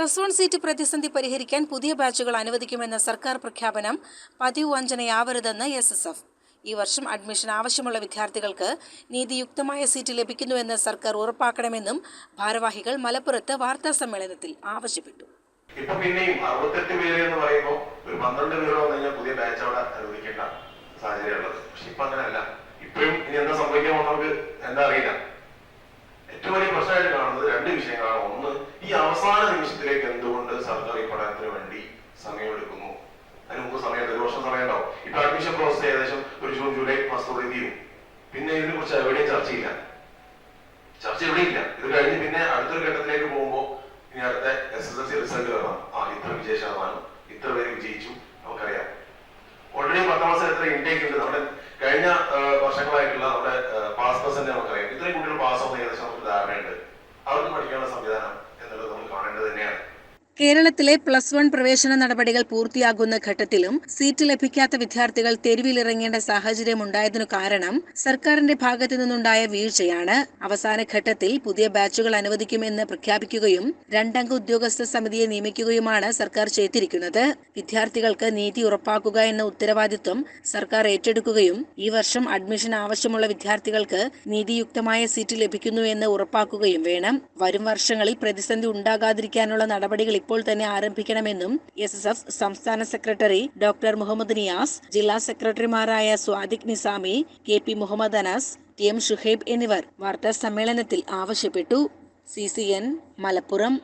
Plus one seat പ്രതിസന്ധി പരിഹരിക്കാൻ പുതിയ ബാച്ചുകൾ അനുവദിക്കുമെന്ന സർക്കാർ പ്രഖ്യാപനം പതിവ് വഞ്ചനയാവരുതെന്ന് എസ് എസ് എഫ് ഈ വർഷം അഡ്മിഷൻ ആവശ്യമുള്ള വിദ്യാർത്ഥികൾക്ക് നീതിയുക്തമായ സീറ്റ് ലഭിക്കുന്നുവെന്ന് സർക്കാർ ഉറപ്പാക്കണമെന്നും ഭാരവാഹികൾ മലപ്പുറത്ത് വാർത്താ സമ്മേളനത്തിൽ ആവശ്യപ്പെട്ടു. ഇപ്പൊ പിന്നെയും അറുപത്തെട്ട് പേര് എന്ന് പറയുമ്പോൾ ഒരു പന്ത്രണ്ട് പേരോ പുതിയ ബാച്ച് അവിടെ അനുവദിക്കേണ്ട സാഹചര്യമുള്ളത്. പക്ഷെ ഇപ്പൊ അങ്ങനെയല്ല ഇപ്പോഴും ഇനി എന്താ സംഭവിക്കാൻ നമുക്ക് എന്താ അറിയില്ല. ഏറ്റവും വലിയ പ്രശ്നമായിട്ട് കാണുന്നത് രണ്ട് വിഷയങ്ങളാണ്. ഒന്ന് ഈ അവസാന നിമിഷത്തിലേക്ക് എന്തുകൊണ്ട് സർക്കാർ ഈ പഠനത്തിന് വേണ്ടി സമയമെടുക്കുന്നു. അതിന് മുമ്പ് സമയം ഒരു വർഷം സമയം ഉണ്ടാവും ഇപ്പൊ അഡ്മിഷൻ പ്രോസസ് ഏകദേശം ഒരു ജൂൺ ജൂലൈ മാസത്തോടെ തീരും. പിന്നെ ഇതിനെ കുറിച്ച് എവിടെയും ചർച്ചയില്ല ചർച്ച എവിടെയില്ല ഇത് കഴിഞ്ഞ് പിന്നെ അടുത്തൊരു ഘട്ടത്തിലേക്ക് പോകുമ്പോൾ ഇനി അടുത്ത S S L C result വരണം. ആ ഇത്ര വിജയ ശതമാനം ഇത്ര പേര് വിജയിച്ചു നമുക്കറിയാം. ഓൾറെഡി പത്താം ക്ലാസ്സിൽ എത്ര ഇൻടേക്ക് ഉണ്ട്? നമ്മുടെ കഴിഞ്ഞ വർഷങ്ങളായിട്ടുള്ള നമ്മുടെ പാസ് പെർസെന്റ് നമുക്കറിയാം. ഇത്രയും കുട്ടികൾ കേരളത്തിലെ പ്ലസ് വൺ പ്രവേശന നടപടികൾ പൂർത്തിയാകുന്ന ഘട്ടത്തിലും സീറ്റ് ലഭിക്കാത്ത വിദ്യാർത്ഥികൾ തെരുവിലിറങ്ങേണ്ട സാഹചര്യം സാഹചര്യമുണ്ടായതിനു കാരണം സർക്കാരിന്റെ ഭാഗത്തു നിന്നുണ്ടായ വീഴ്ചയാണ്. അവസാന ഘട്ടത്തിൽ പുതിയ ബാച്ചുകൾ അനുവദിക്കുമെന്ന് പ്രഖ്യാപിക്കുകയും രണ്ടംഗ ഉദ്യോഗസ്ഥ സമിതിയെ നിയമിക്കുകയുമാണ് സർക്കാർ ചെയ്തിരിക്കുന്നത്. വിദ്യാർത്ഥികൾക്ക് നീതി ഉറപ്പാക്കുക എന്ന ഉത്തരവാദിത്വം സർക്കാർ ഏറ്റെടുക്കുകയും ഈ വർഷം അഡ്മിഷൻ ആവശ്യമുള്ള വിദ്യാർത്ഥികൾക്ക് നീതിയുക്തമായ സീറ്റ് ലഭിക്കുന്നു എന്ന് ഉറപ്പാക്കുകയും വേണം. വരും വർഷങ്ങളിൽ പ്രതിസന്ധി ഉണ്ടാകാതിരിക്കാനുള്ള നടപടികൾ ഇപ്പോൾ തന്നെ ആരംഭിക്കണമെന്നും എസ് എസ് എഫ് സംസ്ഥാന സെക്രട്ടറി ഡോക്ടർ മുഹമ്മദ് നിയാസ് ജില്ലാ സെക്രട്ടറിമാരായ Swadiq Nizami K P Muhammad Anas T M Shuhaib എന്നിവർ വാർത്താ സമ്മേളനത്തിൽ ആവശ്യപ്പെട്ടു. C C N Malappuram.